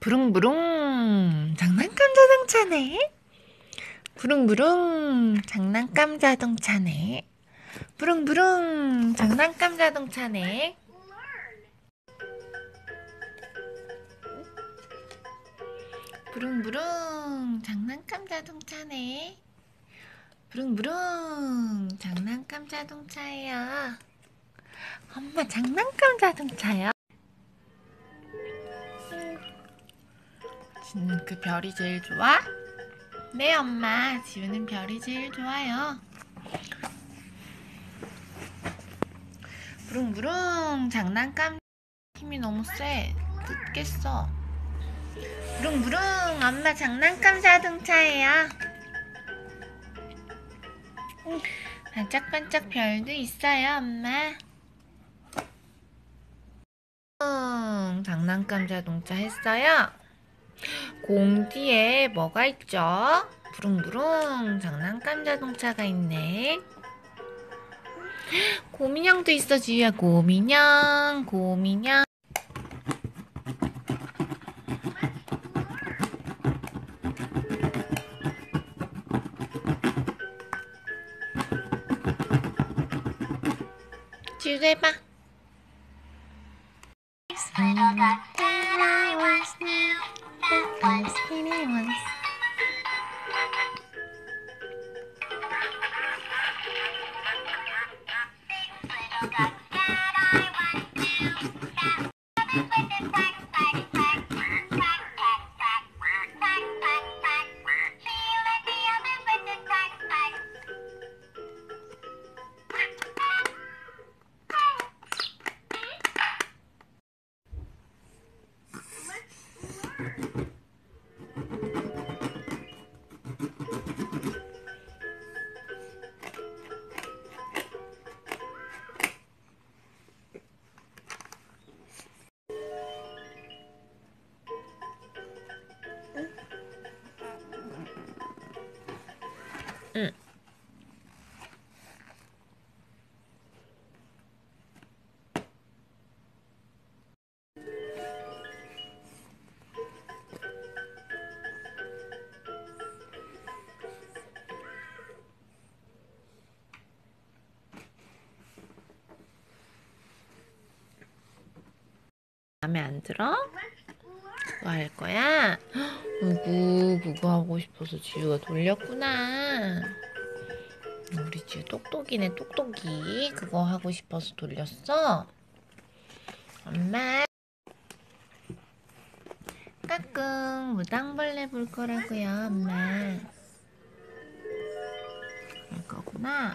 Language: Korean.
부릉부릉 장난감 자동차네. 부릉부릉 장난감 자동차네. 부릉부릉 장난감 자동차네. 부릉부릉 장난감 자동차네. 부릉부릉 장난감 자동차예요. 엄마 장난감 자동차요? 지는 그 별이 제일 좋아? 네 엄마 지우는 별이 제일 좋아요. 부릉부릉 장난감 힘이 너무 세 듣겠어. 부릉부릉 엄마 장난감 자동차예요. 반짝반짝 별도 있어요 엄마. 음, 장난감 자동차 했어요? 공 뒤에 뭐가 있죠? 부릉부릉. 장난감 자동차가 있네. 고민형도 있어 지우야. 고민형 고민형. 지우도 해봐 Morning 응. 마음에 안 들어? 그거 할 거야? 우구 그거 하고 싶어서 지우가 돌렸구나. 우리 지우 똑똑이네 똑똑이. 그거 하고 싶어서 돌렸어? 엄마. 까꿍 무당벌레 볼 거라고요 엄마. 할 거구나